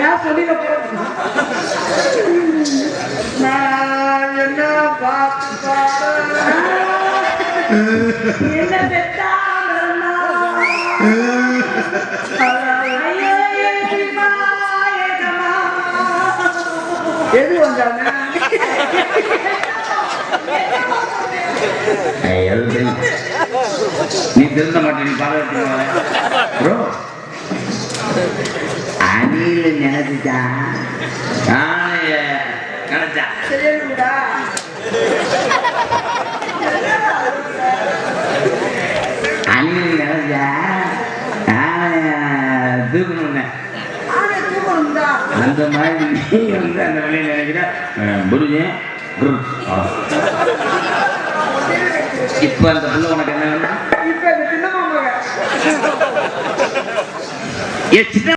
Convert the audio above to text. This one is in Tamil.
ஏன் சொல்லி போறது என்ன என்ன எது வந்தாங்க நீ திருந்த மாட்டேன் நீ பாதுகாத்து ப்ரோ அணில் நினைச்சுச்சா ஆனைய நினைச்சா சரியா அணில் நினைச்சா ஆனைய தூக்கணும்னு அந்த மாதிரி நீ வந்து அந்த வழியில் நினைக்கிற குரு. இப்போ அந்த பிள்ளை உனக்கு என்ன வேணும்? இப்ப சின்ன